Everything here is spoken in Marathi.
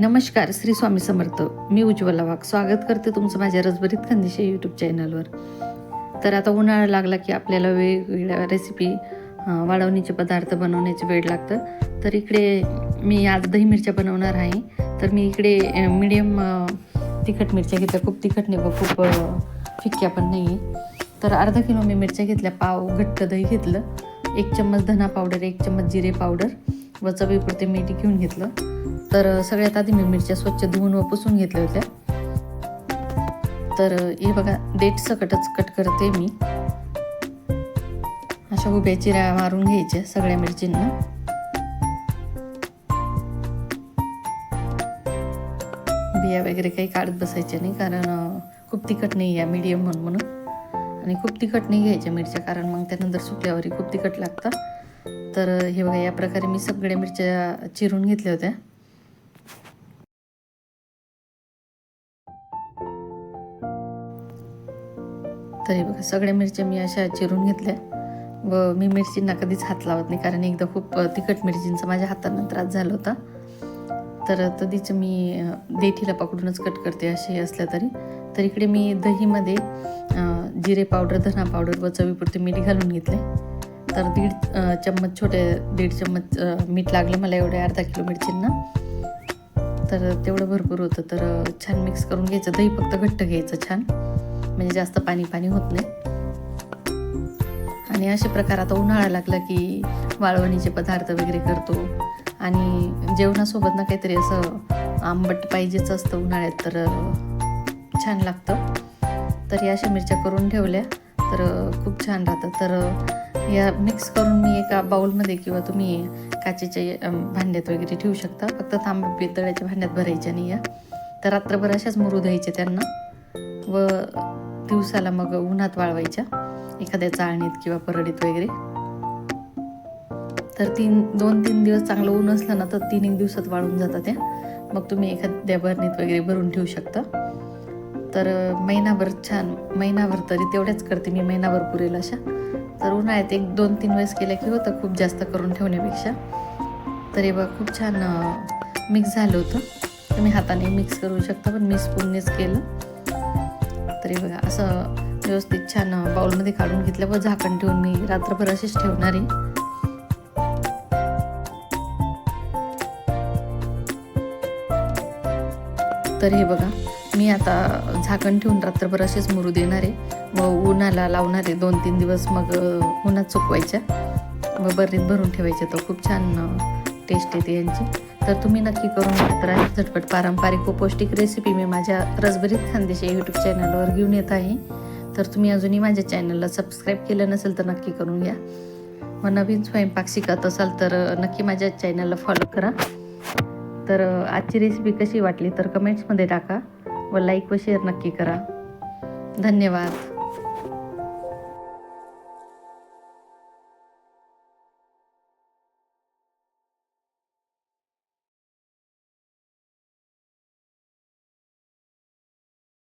नमस्कार श्री स्वामी समर्थ. मी उज्ज्वला वाघ. स्वागत करते तुमचं माझ्या रसभरीत खानदेशी यूट्यूब चॅनलवर तर आता उन्हाळा लागला की आपल्याला वेगवेगळ्या रेसिपी वाढवण्याचे पदार्थ बनवण्याचे वेळ लागतं. तर इकडे मी आज दही मिरच्या बनवणार आहे. तर मी इकडे मिडियम तिखट मिरच्या घेतल्या. खूप तिखट नाही व खूप फिक्क्या पण नाही आहे तर अर्धा किलो मी मिरच्या घेतल्या. पाव घट्ट दही घेतलं. एक चम्मच धना पावडर एक चम्मच जिरे पावडर व चवीपुरते मीठ घेऊन घेतलं. तर सगळ्यात आधी मी मिरच्या स्वच्छ धुवून व पुसून घेतल्या होत्या. तर हे बघा देठ सकटच कट करते मी. अशा उभ्या चिऱ्या मारून घ्यायच्या सगळ्या मिरचींना. बिया वगैरे काही काढत बसायच्या नाही कारण खूप तिखट नाही या मीडियम म्हणून म्हणून. आणि खूप तिखट नाही घ्यायच्या मिरच्या कारण मग त्यानंतर सुकल्यावरही खूप तिखट लागतं. तर हे बघा या प्रकारे मी सगळ्या मिरच्या चिरून घेतल्या होत्या. तर हे बघा सगळ्या मिरच्या मी अशा चिरून घेतल्या. व मी मिरचींना कधीच हात लावत नाही कारण एकदा खूप तिखट मिरचींचा माझ्या हातांना त्रास झाला होता. तर कधीच मी देठीला पकडूनच कट करते असे असल्या तरी. तर इकडे मी दहीमध्ये जिरे पावडर धना पावडर व चवीपुरते मीठ घालून घेतले. तर दीड चम्मच छोटे दीड चम्मच मीठ लागलं मला एवढ्या अर्धा किलो मिरचींना. तर तेवढं भरपूर होतं. तर छान मिक्स करून घ्यायचं. दही फक्त घट्ट घ्यायचं छान. म्हणजे जास्त पाणी पाणी होत नाही. आणि असे प्रकार आता उन्हाळा लागला की वाळवणीचे पदार्थ वगैरे करतो. आणि जेवणासोबत ना काहीतरी असं आंबट पाहिजेच असतं उन्हाळ्यात. तर छान लागतं. तर या अशा मिरच्या करून ठेवल्या. तर खूप छान राहतं. तर या मिक्स करून मी एका बाउलमध्ये किंवा तुम्ही काचेच्या भांड्यात वगैरे ठेवू शकता. फक्त तांबे पितळ्याच्या भांड्यात भरायच्या नाही या. तर रात्रभर अशाच मुरू द्यायच्या त्यांना. व दिवसाला मग उन्हात वाळवायच्या. एखाद्या चाळणीत किंवा परडीत वगैरे. तर तीन दोन तीन दिवस चांगलं ऊन असलं ना तर तीन एक दिवसात वाळून जातात त्या. मग तुम्ही एखाद्या बरणीत वगैरे भरून ठेवू शकता. तर महिनाभर छान महिनाभर तरी तेवढ्याच करते मी महिनाभर पुरेल अशा. तर उन्हाळ्यात एक दोन तीन वेळेस केल्या की होतं खूप जास्त करून ठेवण्यापेक्षा. तर हे बघा खूप छान मिक्स झालं होतं. तुम्ही हाताने मिक्स करू शकता पण मी स्पूननेच केलं. तरी बघा असं व्यवस्थित छान बाउलमध्ये काढून घेतलं व झाकण ठेवून मी रात्रभर असेच ठेवणार आहे. तर हे बघा मी आता झाकण ठेवून रात्रभर असेच मुरू देणार आहे. व उन्हाला लावणार आहे दोन तीन दिवस मग उन्हात चुकवायच्या व बरीत भरून ठेवायच्या तर खूप छान टेस्ट येते यांची. तर तुम्ही नक्की करून बघा. तर झटपट पारंपरिक व पौष्टिक रेसिपी मी माझ्या रसभरीत खानदेशी यूट्यूब चॅनलवर घेऊन येत आहे. तर तुम्ही अजूनही माझ्या चॅनलला सबस्क्राईब केलं नसेल तर नक्की करून घ्या. व नवीन स्वयंपाक शिकत असाल तर नक्की माझ्या चॅनलला फॉलो करा. तर आजची रेसिपी कशी वाटली तर कमेंट्समध्ये टाका. व लाईक व शेअर नक्की करा. धन्यवाद.